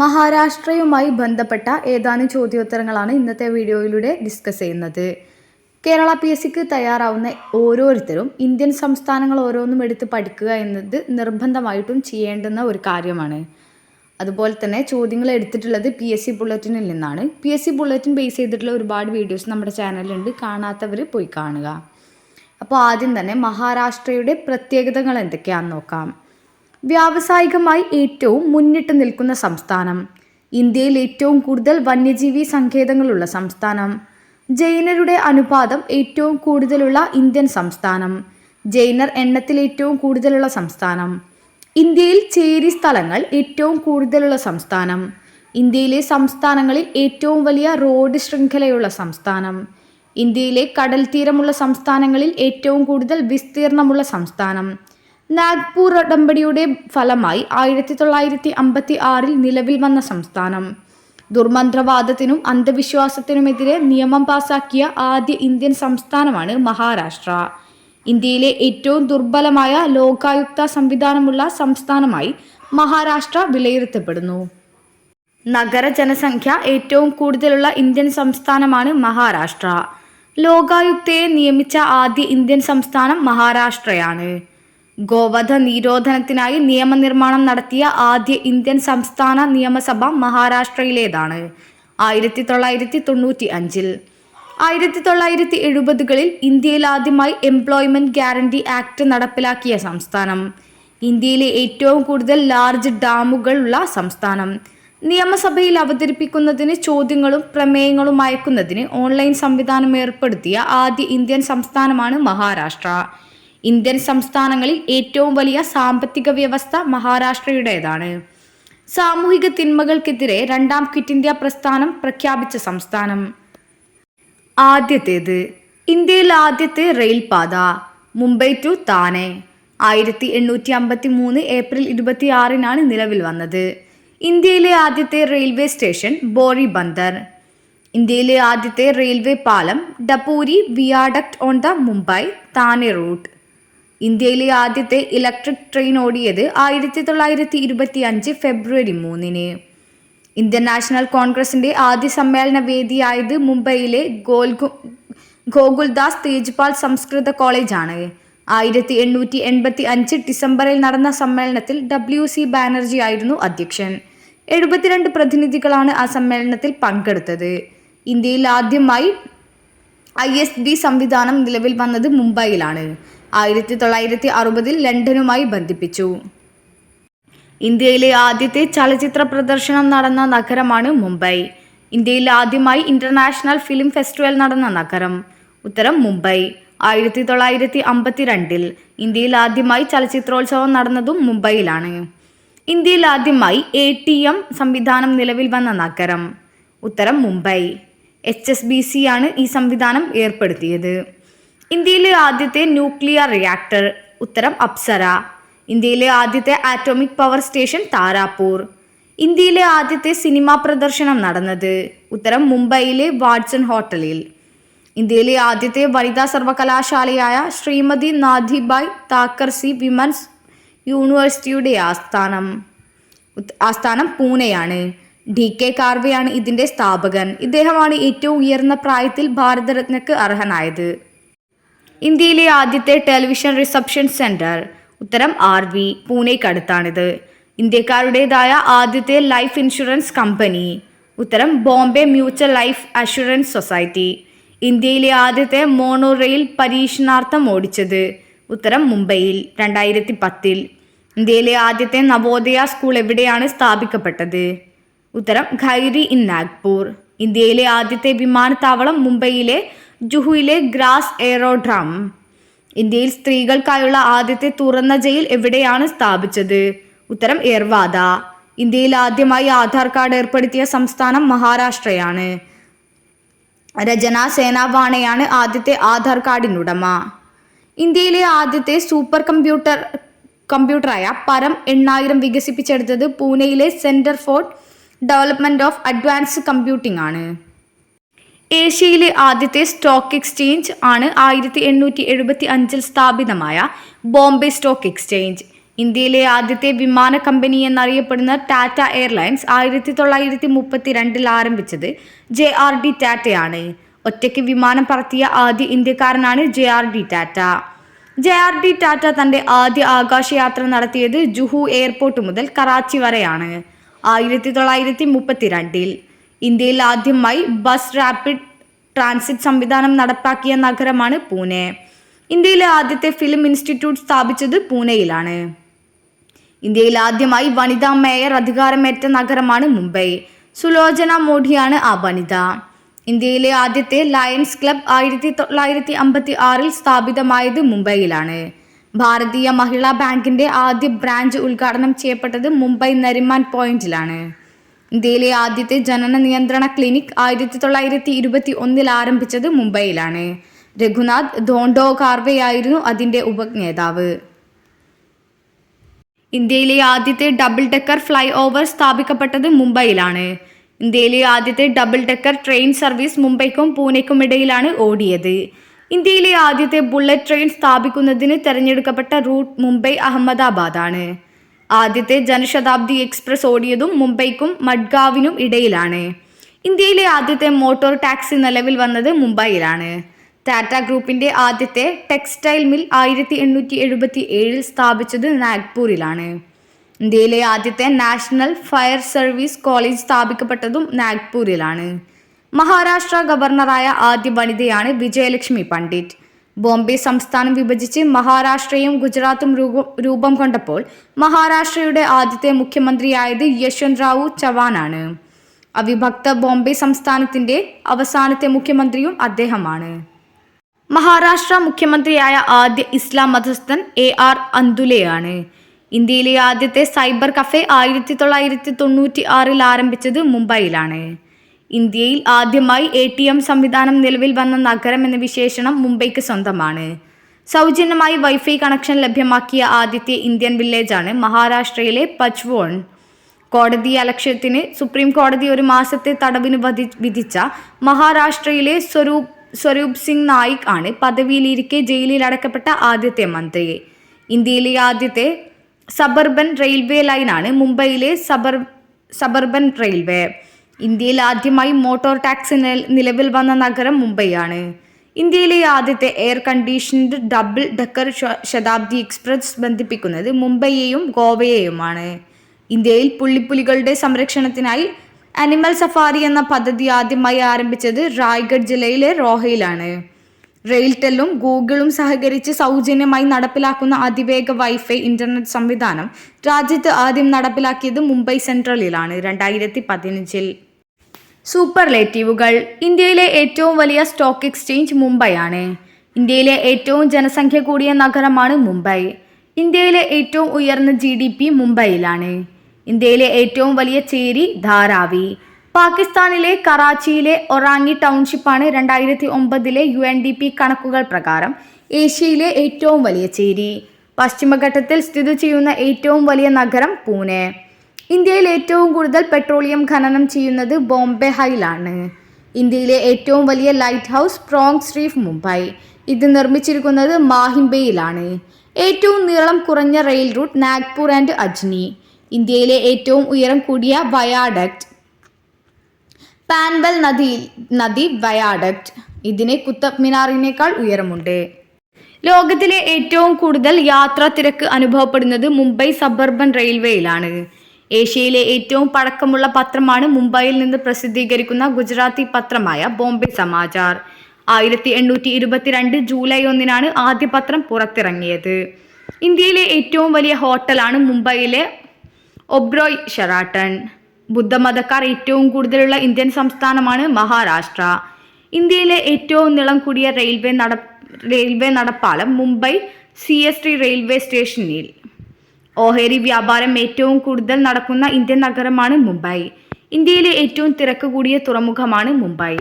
മഹാരാഷ്ട്രയുമായി ബന്ധപ്പെട്ട ഏതാനും ചോദ്യോത്തരങ്ങളാണ് ഇന്നത്തെ വീഡിയോയിലൂടെ ഡിസ്കസ് ചെയ്യുന്നത്. കേരള പി എസ് സിക്ക് തയ്യാറാവുന്ന ഓരോരുത്തരും ഇന്ത്യൻ സംസ്ഥാനങ്ങൾ ഓരോന്നും എടുത്ത് പഠിക്കുക എന്നത് നിർബന്ധമായിട്ടും ചെയ്യേണ്ടുന്ന ഒരു കാര്യമാണ്. അതുപോലെ തന്നെ ചോദ്യങ്ങൾ എടുത്തിട്ടുള്ളത് പി എസ് സി ബുള്ളറ്റിനിൽ നിന്നാണ്. P S C bulletin base ചെയ്തിട്ടുള്ള ഒരുപാട് വീഡിയോസ് നമ്മുടെ ചാനലിലുണ്ട് കാണാത്തവർ പോയി കാണുക. അപ്പോൾ ആദ്യം തന്നെ മഹാരാഷ്ട്രയുടെ പ്രത്യേകതകൾ എന്തൊക്കെയാണെന്ന് നോക്കാം. വ്യാവസായികമായി ഏറ്റവും മുന്നിട്ട് നിൽക്കുന്ന സംസ്ഥാനം. ഇന്ത്യയിൽ ഏറ്റവും കൂടുതൽ വന്യജീവി സങ്കേതങ്ങളുള്ള സംസ്ഥാനം. ജൈനരുടെ അനുപാതം ഏറ്റവും കൂടുതലുള്ള ഇന്ത്യൻ സംസ്ഥാനം. ജൈനർ എണ്ണത്തിൽ ഏറ്റവും കൂടുതലുള്ള സംസ്ഥാനം. ഇന്ത്യയിൽ ചേരി സ്ഥലങ്ങൾ ഏറ്റവും കൂടുതലുള്ള സംസ്ഥാനം. ഇന്ത്യയിലെ സംസ്ഥാനങ്ങളിൽ ഏറ്റവും വലിയ റോഡ് ശൃംഖലയുള്ള സംസ്ഥാനം. ഇന്ത്യയിലെ കടൽ തീരമുള്ള സംസ്ഥാനങ്ങളിൽ ഏറ്റവും കൂടുതൽ വിസ്തീർണമുള്ള സംസ്ഥാനം. നാഗ്പൂർ ഉടമ്പടിയുടെ ഫലമായി ആയിരത്തി തൊള്ളായിരത്തി അമ്പത്തി ആറിൽ നിലവിൽ വന്ന സംസ്ഥാനം. ദുർമന്ത്രവാദത്തിനും അന്ധവിശ്വാസത്തിനുമെതിരെ നിയമം പാസാക്കിയ ആദ്യ ഇന്ത്യൻ സംസ്ഥാനമാണ് മഹാരാഷ്ട്ര. ഇന്ത്യയിലെ ഏറ്റവും ദുർബലമായ ലോകായുക്ത സംവിധാനമുള്ള സംസ്ഥാനമായി മഹാരാഷ്ട്ര വിലയിരുത്തപ്പെടുന്നു. നഗര ജനസംഖ്യ ഏറ്റവും കൂടുതലുള്ള ഇന്ത്യൻ സംസ്ഥാനമാണ് മഹാരാഷ്ട്ര. ലോകായുക്തയെ നിയമിച്ച ആദ്യ ഇന്ത്യൻ സംസ്ഥാനം മഹാരാഷ്ട്രയാണ്. ഗോവധ നിരോധനത്തിനായി നിയമനിർമ്മാണം നടത്തിയ ആദ്യ ഇന്ത്യൻ സംസ്ഥാന നിയമസഭ മഹാരാഷ്ട്രയിലേതാണ്. ആയിരത്തി തൊള്ളായിരത്തി തൊണ്ണൂറ്റി അഞ്ചിൽ. ആയിരത്തി തൊള്ളായിരത്തി എഴുപതുകളിൽ ഇന്ത്യയിൽ ആദ്യമായി എംപ്ലോയ്മെന്റ് ഗ്യാരണ്ടി ആക്ട് നടപ്പിലാക്കിയ സംസ്ഥാനം. ഇന്ത്യയിലെ ഏറ്റവും കൂടുതൽ ലാർജ് ഡാമുകൾ ഉള്ള സംസ്ഥാനം. നിയമസഭയിൽ അവതരിപ്പിക്കുന്നതിന് ചോദ്യങ്ങളും പ്രമേയങ്ങളും അയക്കുന്നതിന് ഓൺലൈൻ സംവിധാനം ഏർപ്പെടുത്തിയ ആദ്യ ഇന്ത്യൻ സംസ്ഥാനമാണ് മഹാരാഷ്ട്ര. ഇന്ത്യൻ സംസ്ഥാനങ്ങളിൽ ഏറ്റവും വലിയ സാമ്പത്തിക വ്യവസ്ഥ മഹാരാഷ്ട്രയുടേതാണ്. സാമൂഹിക തിന്മകൾക്കെതിരെ രണ്ടാം ക്വിറ്റ് ഇന്ത്യ പ്രസ്ഥാനം പ്രഖ്യാപിച്ച സംസ്ഥാനം. ആദ്യത്തേത് ഇന്ത്യയിൽ ആദ്യത്തെ റെയിൽപാത മുംബൈ ടു താനെ. ആയിരത്തി എണ്ണൂറ്റി അമ്പത്തി മൂന്ന് ഏപ്രിൽ ഇരുപത്തി ആറിനാണ് നിലവിൽ വന്നത്. ഇന്ത്യയിലെ ആദ്യത്തെ റെയിൽവേ സ്റ്റേഷൻ ബോറി ബന്ദർ. ഇന്ത്യയിലെ ആദ്യത്തെ റെയിൽവേ പാലം Dapoori viaduct on the Mumbai Thane route. ഇന്ത്യയിലെ ആദ്യത്തെ ഇലക്ട്രിക് ട്രെയിൻ ഓടിയത് ആയിരത്തി തൊള്ളായിരത്തി ഇരുപത്തി അഞ്ച് ഫെബ്രുവരി മൂന്നിന്. ഇന്ത്യൻ നാഷണൽ കോൺഗ്രസിന്റെ ആദ്യ സമ്മേളന വേദിയായത് മുംബൈയിലെ ഗോൽഗു ഗോകുൽദാസ് തേജ്പാൽ സംസ്കൃത കോളേജാണ്. ആയിരത്തി എണ്ണൂറ്റി എൺപത്തി അഞ്ച് ഡിസംബറിൽ നടന്ന സമ്മേളനത്തിൽ ഡബ്ല്യു സി ബാനർജി ആയിരുന്നു അധ്യക്ഷൻ. എഴുപത്തിരണ്ട് പ്രതിനിധികളാണ് ആ സമ്മേളനത്തിൽ പങ്കെടുത്തത്. ഇന്ത്യയിൽ ആദ്യമായി ഐ എസ് ബി സംവിധാനം നിലവിൽ വന്നത് മുംബൈയിലാണ്. ആയിരത്തി തൊള്ളായിരത്തി അറുപതിൽ ലണ്ടനുമായി ബന്ധിപ്പിച്ചു. ഇന്ത്യയിലെ ആദ്യത്തെ ചലച്ചിത്ര പ്രദർശനം നടന്ന നഗരമാണ് മുംബൈ. ഇന്ത്യയിൽ ആദ്യമായി ഇന്റർനാഷണൽ ഫിലിം ഫെസ്റ്റിവൽ നടന്ന നഗരം ഉത്തരം മുംബൈ. ആയിരത്തി തൊള്ളായിരത്തി അമ്പത്തിരണ്ടിൽ ഇന്ത്യയിൽ ആദ്യമായി ചലച്ചിത്രോത്സവം നടന്നതും മുംബൈയിലാണ്. ഇന്ത്യയിൽ ആദ്യമായി എ ടി എം സംവിധാനം നിലവിൽ വന്ന നഗരം ഉത്തരം Mumbai. H S B C ആണ് ഈ സംവിധാനം ഏർപ്പെടുത്തിയത്. ഇന്ത്യയിലെ ആദ്യത്തെ ന്യൂക്ലിയർ റിയാക്ടർ. ഉത്തരം അപ്സര. ഇന്ത്യയിലെ ആദ്യത്തെ ആറ്റോമിക് പവർ സ്റ്റേഷൻ താരാപൂർ. ഇന്ത്യയിലെ ആദ്യത്തെ സിനിമാ പ്രദർശനം നടന്നത്. ഉത്തരം മുംബൈയിലെ വാട്സൺ ഹോട്ടലിൽ. ഇന്ത്യയിലെ ആദ്യത്തെ വനിതാ സർവകലാശാലയായ ശ്രീമതി നാധിബായ് താക്കർ സി വിമൻസ് യൂണിവേഴ്സിറ്റിയുടെ ആസ്ഥാനം. ആസ്ഥാനം പൂനെയാണ്. ഡി കെ കാർവെയാണ് ഇതിന്റെ സ്ഥാപകൻ. ഇദ്ദേഹമാണ് ഏറ്റവും ഉയർന്ന പ്രായത്തിൽ ഭാരതരത്നക്ക് അർഹനായത്. ഇന്ത്യയിലെ ആദ്യത്തെ ടെലിവിഷൻ റിസപ്ഷൻ സെന്റർ. ഉത്തരം ആർ വി. പൂനെക്കടുത്താണിത്. ഇന്ത്യക്കാരുടേതായ ആദ്യത്തെ ലൈഫ് ഇൻഷുറൻസ് കമ്പനി. ഉത്തരം Bombay mutual life assurance society. ഇന്ത്യയിലെ ആദ്യത്തെ മോണോ റെയിൽ പരീക്ഷണാർത്ഥം ഓടിച്ചത്. ഉത്തരം മുംബൈയിൽ രണ്ടായിരത്തി പത്തിൽ ഇന്ത്യയിലെ ആദ്യത്തെ നവോദയ സ്കൂൾ എവിടെയാണ് സ്ഥാപിക്കപ്പെട്ടത്? ഉത്തരം ഖൈരി ഇൻ നാഗ്പൂർ. ഇന്ത്യയിലെ ആദ്യത്തെ വിമാനത്താവളം മുംബൈയിലെ ജുഹുയിലെ ഗ്രാസ് എയറോഡ്രം. ഇന്ത്യയിൽ സ്ത്രീകൾക്കായുള്ള ആദ്യത്തെ തുറന്ന ജയിൽ എവിടെയാണ് സ്ഥാപിച്ചത്? ഉത്തരം എർവാദ ഇന്ത്യയിൽ ആദ്യമായി ആധാർ കാർഡ് ഏർപ്പെടുത്തിയ സംസ്ഥാനം മഹാരാഷ്ട്രയാണ്. രചന സേനാവാണയാണ് ആദ്യത്തെ ആധാർ കാർഡിനുടമ. ഇന്ത്യയിലെ ആദ്യത്തെ സൂപ്പർ കമ്പ്യൂട്ടർ കമ്പ്യൂട്ടറായ പരം എണ്ണായിരം വികസിപ്പിച്ചെടുത്തത് പൂനെയിലെ centre for development of advance computing ആണ്. ഏഷ്യയിലെ ആദ്യത്തെ സ്റ്റോക്ക് എക്സ്ചേഞ്ച് ആണ് ആയിരത്തി എണ്ണൂറ്റി എഴുപത്തി അഞ്ചിൽ സ്ഥാപിതമായ ബോംബെ സ്റ്റോക്ക് എക്സ്ചേഞ്ച്. ഇന്ത്യയിലെ ആദ്യത്തെ വിമാന കമ്പനി എന്നറിയപ്പെടുന്ന ടാറ്റ എയർലൈൻസ് ആയിരത്തി തൊള്ളായിരത്തി മുപ്പത്തി രണ്ടിൽ ആരംഭിച്ചത് ജെ ആർ ഡി ടാറ്റയാണ്. ഒറ്റയ്ക്ക് വിമാനം പറത്തിയ ആദ്യ ഇന്ത്യക്കാരനാണ് J R D Tata. J R D Tata തന്റെ ആദ്യ ആകാശയാത്ര നടത്തിയത് ജുഹു എയർപോർട്ട് മുതൽ കറാച്ചി വരെയാണ്. ആയിരത്തി തൊള്ളായിരത്തി മുപ്പത്തിരണ്ടിൽ ഇന്ത്യയിൽ ആദ്യമായി ബസ് റാപ്പിഡ് ട്രാൻസിറ്റ് സംവിധാനം നടപ്പാക്കിയ നഗരമാണ് പൂനെ. ഇന്ത്യയിലെ ആദ്യത്തെ ഫിലിം ഇൻസ്റ്റിറ്റ്യൂട്ട് സ്ഥാപിച്ചത് പൂനെയിലാണ്. ഇന്ത്യയിൽ ആദ്യമായി വനിതാ മേയർ അധികാരമേറ്റ നഗരമാണ് മുംബൈ. സുലോചന മോഡിയാണ് ആ വനിത. ഇന്ത്യയിലെ ആദ്യത്തെ ലയൺസ് ക്ലബ് ആയിരത്തി തൊള്ളായിരത്തി അമ്പത്തി ആറിൽ സ്ഥാപിതമായത് മുംബൈയിലാണ്. ഭാരതീയ മഹിളാ ബാങ്കിന്റെ ആദ്യ ബ്രാഞ്ച് ഉദ്ഘാടനം ചെയ്യപ്പെട്ടത് മുംബൈ നരിമാൻ പോയിന്റിലാണ്. ഇന്ത്യയിലെ ആദ്യത്തെ ജനന നിയന്ത്രണ ക്ലിനിക് ആയിരത്തി തൊള്ളായിരത്തി ഇരുപത്തി ഒന്നിൽ ആരംഭിച്ചത് മുംബൈയിലാണ്. രഘുനാഥ് ധോണ്ടോ കാർവെയായിരുന്നു അതിന്റെ ഉപജ്ഞേതാവ് ഇന്ത്യയിലെ ആദ്യത്തെ ഡബിൾ ഡെക്കർ ഫ്ലൈ ഓവർ സ്ഥാപിക്കപ്പെട്ടത് മുംബൈയിലാണ്. ഇന്ത്യയിലെ ആദ്യത്തെ ഡബിൾ ഡെക്കർ ട്രെയിൻ സർവീസ് മുംബൈക്കും പൂനെക്കും ഇടയിലാണ് ഓടിയത്. ഇന്ത്യയിലെ ആദ്യത്തെ ബുള്ളറ്റ് ട്രെയിൻ സ്ഥാപിക്കുന്നതിന് തെരഞ്ഞെടുക്കപ്പെട്ട റൂട്ട് മുംബൈ അഹമ്മദാബാദാണ്. ആദ്യത്തെ ജനശതാബ്ദി എക്സ്പ്രസ് ഓടിയതും മുംബൈക്കും മഡ്ഗാവിനും ഇടയിലാണ്. ഇന്ത്യയിലെ ആദ്യത്തെ മോട്ടോർ ടാക്സി നിലവിൽ വന്നത് മുംബൈയിലാണ്. ടാറ്റ ഗ്രൂപ്പിന്റെ ആദ്യത്തെ ടെക്സ്റ്റൈൽ മിൽ ആയിരത്തി എണ്ണൂറ്റി എഴുപത്തി ഏഴിൽ സ്ഥാപിച്ചത് നാഗ്പൂരിലാണ്. ഇന്ത്യയിലെ ആദ്യത്തെ നാഷണൽ ഫയർ സർവീസ് കോളേജ് സ്ഥാപിക്കപ്പെട്ടതും നാഗ്പൂരിലാണ്. മഹാരാഷ്ട്ര ഗവർണറായ ആദ്യ വനിതയാണ് വിജയലക്ഷ്മി പണ്ഡിറ്റ്. ബോംബെ സംസ്ഥാനം വിഭജിച്ച് മഹാരാഷ്ട്രയും ഗുജറാത്തും രൂപം കൊണ്ടപ്പോൾ മഹാരാഷ്ട്രയുടെ ആദ്യത്തെ മുഖ്യമന്ത്രിയായത് യശ്വന്ത് റാവു ചവാനാണ്. അവിഭക്ത ബോംബെ സംസ്ഥാനത്തിന്റെ അവസാനത്തെ മുഖ്യമന്ത്രിയും അദ്ദേഹമാണ്. മഹാരാഷ്ട്ര മുഖ്യമന്ത്രിയായ ആദ്യ ഇസ്ലാം മതസ്ഥൻ എ ആർ അന്തുലെയാണ് ഇന്ത്യയിലെ ആദ്യത്തെ സൈബർ കഫേ ആയിരത്തി തൊള്ളായിരത്തി തൊണ്ണൂറ്റി ആറിൽ ആരംഭിച്ചത് മുംബൈയിലാണ്. ഇന്ത്യയിൽ ആദ്യമായി എ ടി എം സംവിധാനം നിലവിൽ വന്ന നഗരം എന്ന വിശേഷണം മുംബൈക്ക് സ്വന്തമാണ്. സൗജന്യമായി വൈഫൈ കണക്ഷൻ ലഭ്യമാക്കിയ ആദ്യത്തെ ഇന്ത്യൻ വില്ലേജാണ് മഹാരാഷ്ട്രയിലെ പച്വോൺ. കോടതി അലക്ഷ്യത്തിന് സുപ്രീം കോടതി ഒരു മാസത്തെ തടവിന് വധി- വിധിച്ച മഹാരാഷ്ട്രയിലെ സ്വരൂപ് സ്വരൂപ് സിംഗ് നായിക് ആണ് പദവിയിലിരിക്കെ ജയിലിൽ അടക്കപ്പെട്ട ആദ്യത്തെ മന്ത്രി. ഇന്ത്യയിലെ ആദ്യത്തെ സബർബൻ റെയിൽവേ ലൈനാണ് മുംബൈയിലെ സബർ സബർബൻ റെയിൽവേ. ഇന്ത്യയിൽ ആദ്യമായി മോട്ടോർ ടാക്സി നിലവിൽ വന്ന നഗരം മുംബൈയാണ്. ഇന്ത്യയിലെ ആദ്യത്തെ air conditioned double decker Shatabdi express ബന്ധിപ്പിക്കുന്നത് മുംബൈയെയും ഗോവയെയുമാണ്. ഇന്ത്യയിൽ പുള്ളിപ്പുലികളുടെ സംരക്ഷണത്തിനായി അനിമൽ സഫാരി എന്ന പദ്ധതി ആദ്യമായി ആരംഭിച്ചത് റായ്ഗഡ് ജില്ലയിലെ റോഹയിലാണ്. റെയിൽടെല്ലും ഗൂഗിളും സഹകരിച്ച് സൗജന്യമായി നടപ്പിലാക്കുന്ന അതിവേഗ വൈഫൈ ഇന്റർനെറ്റ് സംവിധാനം രാജ്യത്ത് ആദ്യം നടപ്പിലാക്കിയത് മുംബൈ സെൻട്രലിലാണ് രണ്ടായിരത്തി പതിനഞ്ചിൽ. സൂപ്പർലേറ്റീവുകൾ. ഇന്ത്യയിലെ ഏറ്റവും വലിയ സ്റ്റോക്ക് എക്സ്ചേഞ്ച് മുംബൈയാണ്. ഇന്ത്യയിലെ ഏറ്റവും ജനസംഖ്യ കൂടിയ നഗരമാണ് മുംബൈ. ഇന്ത്യയിലെ ഏറ്റവും ഉയർന്ന ജി ഡി പി മുംബൈയിലാണ്. ഇന്ത്യയിലെ ഏറ്റവും വലിയ ചേരി ധാരാവി. പാകിസ്ഥാനിലെ കറാച്ചിയിലെ ഒറാങ്ങി ടൗൺഷിപ്പാണ് രണ്ടായിരത്തി ഒമ്പതിലെ യു എൻ ഡി പി കണക്കുകൾ പ്രകാരം ഏഷ്യയിലെ ഏറ്റവും വലിയ ചേരി. പശ്ചിമഘട്ടത്തിൽ സ്ഥിതി ചെയ്യുന്ന ഏറ്റവും വലിയ നഗരം പൂനെ. ഇന്ത്യയിൽ ഏറ്റവും കൂടുതൽ പെട്രോളിയം ഖനനം ചെയ്യുന്നത് ബോംബെ ഹൈലാണ്. ഇന്ത്യയിലെ ഏറ്റവും വലിയ light house Prongs Reef Mumbai. ഇത് നിർമ്മിച്ചിരിക്കുന്നത് മാഹിംബയിലാണ്. ഏറ്റവും നീളം കുറഞ്ഞ rail route Nagpur and Ajni. ഇന്ത്യയിലെ ഏറ്റവും ഉയരം കൂടിയ വയാഡക്റ്റ്. പാൻബൽ നദി നദി വയാഡക്റ്റ്. ഇതിന് കുത്തബ് മിനാറിനേക്കാൾ ഉയരമുണ്ട്. ലോകത്തിലെ ഏറ്റവും കൂടുതൽ യാത്രാ തിരക്ക് അനുഭവപ്പെടുന്നത് മുംബൈ സബർബൻ റെയിൽവേയിലാണ്. ഏഷ്യയിലെ ഏറ്റവും പഴക്കമുള്ള പത്രമാണ് മുംബൈയിൽ നിന്ന് പ്രസിദ്ധീകരിക്കുന്ന ഗുജറാത്തി പത്രമായ ബോംബെ സമാചാർ. ആയിരത്തി എണ്ണൂറ്റി ഇരുപത്തിരണ്ട് ജൂലൈ ഒന്നിനാണ് ആദ്യ പത്രം പുറത്തിറങ്ങിയത്. ഇന്ത്യയിലെ ഏറ്റവും വലിയ ഹോട്ടലാണ് മുംബൈയിലെ ഒബ്രോയ് ഷെറാട്ടൺ. ബുദ്ധമതക്കാർ ഏറ്റവും കൂടുതലുള്ള ഇന്ത്യൻ സംസ്ഥാനമാണ് മഹാരാഷ്ട്ര. ഇന്ത്യയിലെ ഏറ്റവും നീളം കൂടിയ റെയിൽവേ നട railway നടപ്പാലം Mumbai C S T railway സ്റ്റേഷനിൽ. ഓഹരി വ്യാപാരം ഏറ്റവും കൂടുതൽ നടക്കുന്ന ഇന്ത്യൻ നഗരമാണ് മുംബൈ. ഇന്ത്യയിലെ ഏറ്റവും തിരക്ക് കൂടിയ തുറമുഖമാണ് മുംബൈ.